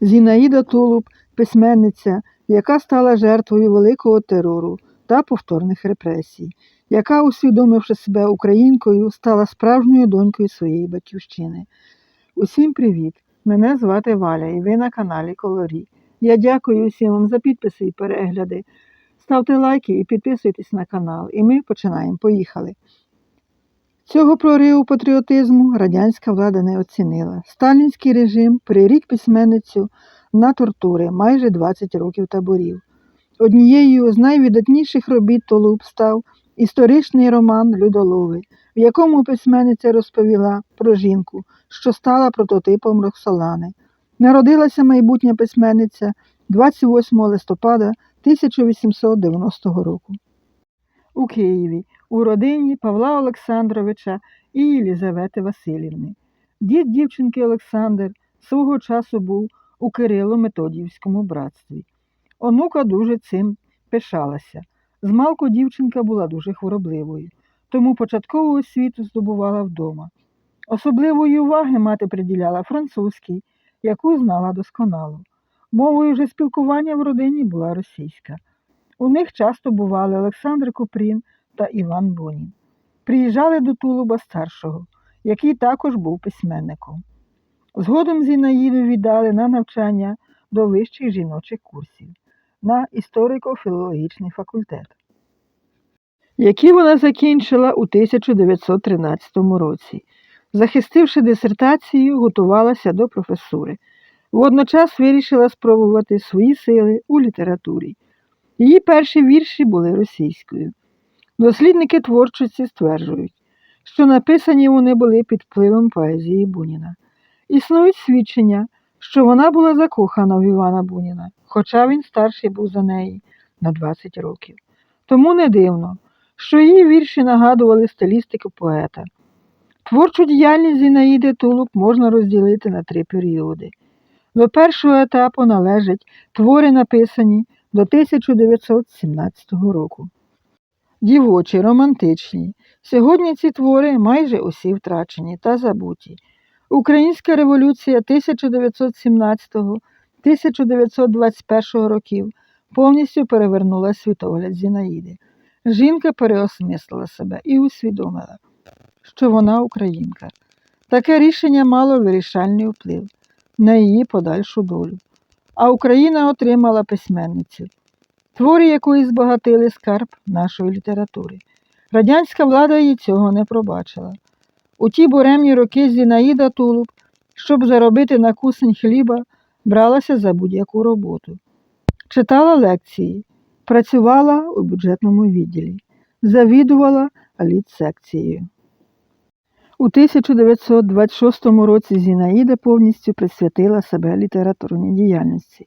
Зінаїда Тулуб, письменниця, яка стала жертвою великого терору та повторних репресій, яка, усвідомивши себе українкою, стала справжньою донькою своєї батьківщини. Усім привіт! Мене звати Валя і ви на каналі Колорі. Я дякую усім вам за підписи і перегляди. Ставте лайки і підписуйтесь на канал, і ми починаємо. Поїхали. Цього прориву патріотизму радянська влада не оцінила. Сталінський режим прирік письменницю на тортури майже 20 років таборів. Однією з найвидатніших робіт Толуб став історичний роман Людолови, в якому письменниця розповіла про жінку, що стала прототипом Роксолани. Народилася майбутня письменниця 28 листопада 1890 року. У Києві у родині Павла Олександровича і Єлізавети Васильівни. Дід дівчинки Олександр свого часу був у Кирило-Методіївському братстві. Онука дуже цим пишалася. Змалку дівчинка була дуже хворобливою, тому початкову освіту здобувала вдома. Особливої уваги мати приділяла французькій, яку знала досконало. Мовою же спілкування в родині була російська. У них часто бували Олександр Купрін та Іван Бонін. Приїжджали до Тулуба старшого, який також був письменником. Згодом Зінаїду віддали на навчання до вищих жіночих курсів на історико-філологічний факультет, які вона закінчила у 1913 році. Захистивши дисертацію, готувалася до професури. Водночас вирішила спробувати свої сили у літературі. Її перші вірші були російською. Дослідники творчості стверджують, що написані вони були під впливом поезії Буніна. Існують свідчення, що вона була закохана в Івана Буніна, хоча він старший був за неї на 20 років. Тому не дивно, що її вірші нагадували стилістику поета. Творчу діяльність Зінаїди Тулуб можна розділити на три періоди. До першого етапу належать твори, написані до 1917 року. Дівочі, романтичні. Сьогодні ці твори майже усі втрачені та забуті. Українська революція 1917-1921 років повністю перевернула світогляд Зінаїди. Жінка переосмислила себе і усвідомила, що вона українка. Таке рішення мало вирішальний вплив на її подальшу долю. А Україна отримала письменницю, твори якої збагатили скарб нашої літератури. Радянська влада їй цього не пробачила. У ті буремні роки Зінаїда Тулуб, щоб заробити на кусень хліба, бралася за будь-яку роботу. Читала лекції, працювала у бюджетному відділі, завідувала літсекцією. У 1926 році Зінаїда повністю присвятила себе літературній діяльності,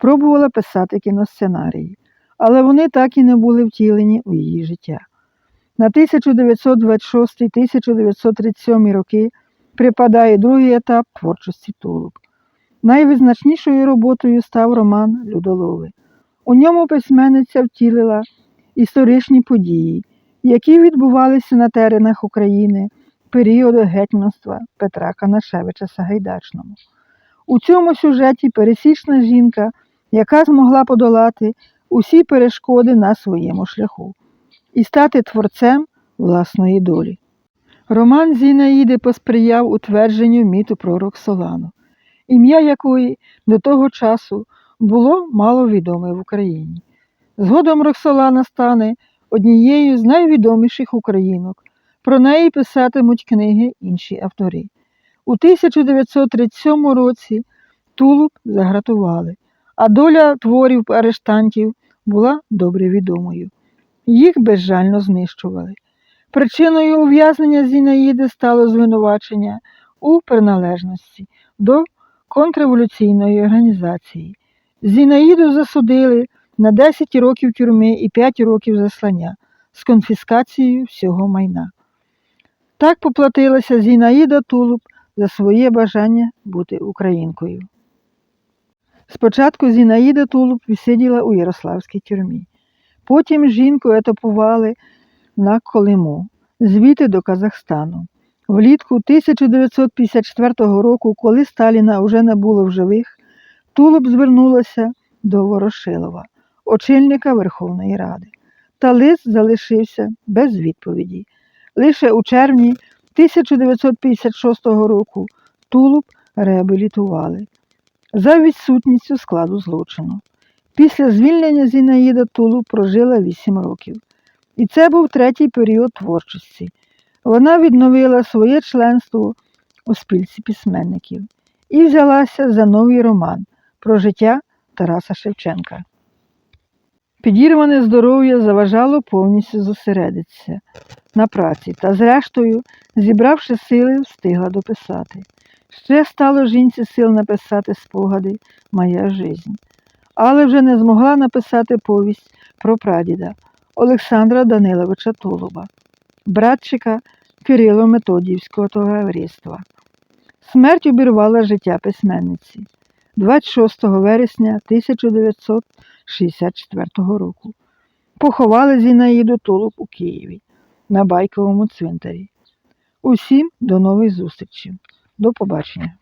пробувала писати кіносценарії, але вони так і не були втілені у її життя. На 1926-1937 роки припадає другий етап творчості Тулуб. Найвизначнішою роботою став роман Людолови. У ньому письменниця втілила історичні події, які відбувалися на теренах України періоду гетьманства Петра Канашевича Сагайдачному. У цьому сюжеті пересічна жінка, яка змогла подолати усі перешкоди на своєму шляху і стати творцем власної долі. Роман Зінаїди посприяв утвердженню міту про Роксолану, ім'я якої до того часу було маловідоме в Україні. Згодом Роксолана стане однією з найвідоміших українок. Про неї писатимуть книги інші автори. У 1937 році Тулуб загратували, а доля творів арештантів була добре відомою. Їх безжально знищували. Причиною ув'язнення Зінаїди стало звинувачення у приналежності до контрреволюційної організації. Зінаїду засудили на 10 років тюрми і 5 років заслання з конфіскацією всього майна. Так поплатилася Зінаїда Тулуб за своє бажання бути українкою. Спочатку Зінаїда Тулуб відсиділа у Ярославській тюрмі. Потім жінку етапували на Колиму, звідти до Казахстану. Влітку 1954 року, коли Сталіна вже не було в живих, Тулуб звернулася до Ворошилова, очільника Верховної Ради. Та лист залишився без відповіді. Лише у червні 1956 року Тулуб реабілітували за відсутністю складу злочину. Після звільнення Зінаїда Тулуб прожила 8 років. І це був третій період творчості. Вона відновила своє членство у спільці письменників і взялася за новий роман про життя Тараса Шевченка. Підірване здоров'я заважало повністю зосередитися на праці та, зрештою, зібравши сили, встигла дописати. Ще стало жінці сил написати спогади Моя жизнь, але вже не змогла написати повість про прадіда Олександра Даниловича Тулуба, братчика Кирило Методіївського товариства. Смерть обірвала життя письменниці 26 вересня 1964 року. Поховали Зінаїду Тулуб у Києві на Байковому цвинтарі. Усім до нових зустрічей. До побачення.